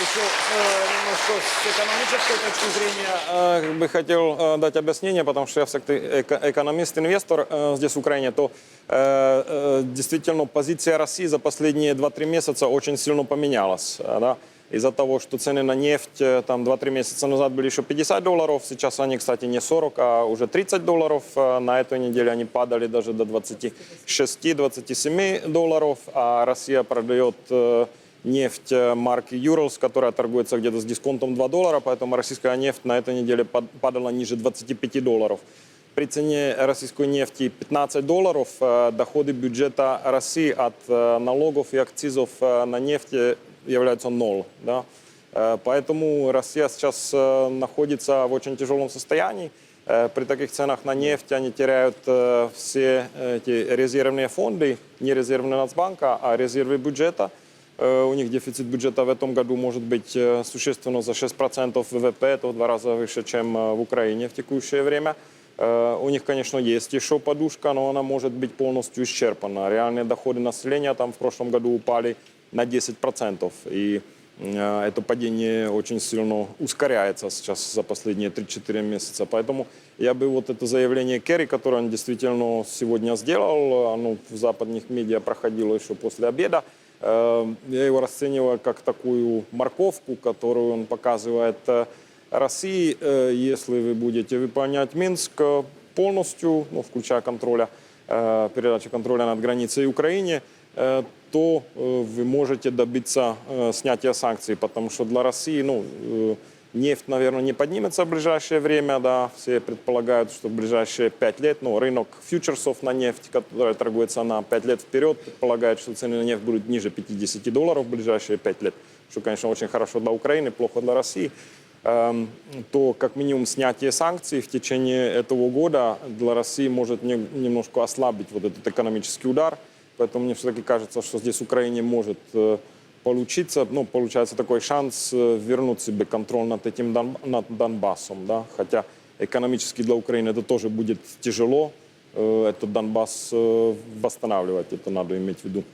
Еще э, немножко с экономической точки зрения э, как бы хотел э, дать объяснение, потому что я все-таки эко- экономист-инвестор здесь в Украине, то действительно позиция России за последние 2-3 месяца очень сильно поменялась. да. Из-за того, что цены на нефть там 2-3 месяца назад были еще 50 долларов, сейчас они, кстати, не 40, а уже 30 долларов. На этой неделе они падали даже до 26-27 долларов, а Россия продает нефть э, марки Urals, которая торгуется где-то с дисконтом 2 доллара, поэтому российская нефть на этой неделе пад- падала ниже 25 долларов. При цене российской нефти 15 долларов э, доходы бюджета России от э, налогов и акцизов на нефть являются ноль. Да? Поэтому Россия сейчас находится в очень тяжелом состоянии. При таких ценах на нефть они теряют все эти резервные фонды, не резервы Нацбанка, а резервы бюджета. У них дефицит бюджета в этом году может быть существенно за 6% ВВП, это в два раза выше, чем в Украине в текущее время. У них, конечно, есть еще подушка, но она может быть полностью исчерпана. Реальные доходы населения там в прошлом году упали на 10%. И э, это падение очень сильно ускоряется сейчас за последние 3-4 месяца. Поэтому я бы вот это заявление Керри, которое он действительно сегодня сделал, оно в западных медиа проходило еще после обеда, я его расцениваю как такую морковку, которую он показывает э, России, э, если вы будете выполнять Минск э, полностью, ну, включая контроля, передачи контроля над границей Украине, э, то вы можете добиться снятия санкций, потому что для России, ну, нефть, наверное, не поднимется в ближайшее время, да, все предполагают, что в ближайшие 5 лет, ну, рынок фьючерсов на нефть, который торгуется на 5 лет вперед, предполагает, что цены на нефть будут ниже 50 долларов в ближайшие 5 лет, что, конечно, очень хорошо для Украины, плохо для России эм, то как минимум снятие санкций в течение этого года для России может не- немножко ослабить вот этот экономический удар. Поэтому мне все-таки кажется, что здесь Украине может получиться, ну, получается такой шанс э, вернуть себе контроль над этим Дон- над Донбассом, да, хотя экономически для Украины это тоже будет тяжело, э, этот Донбасс э, восстанавливать, это надо иметь в виду.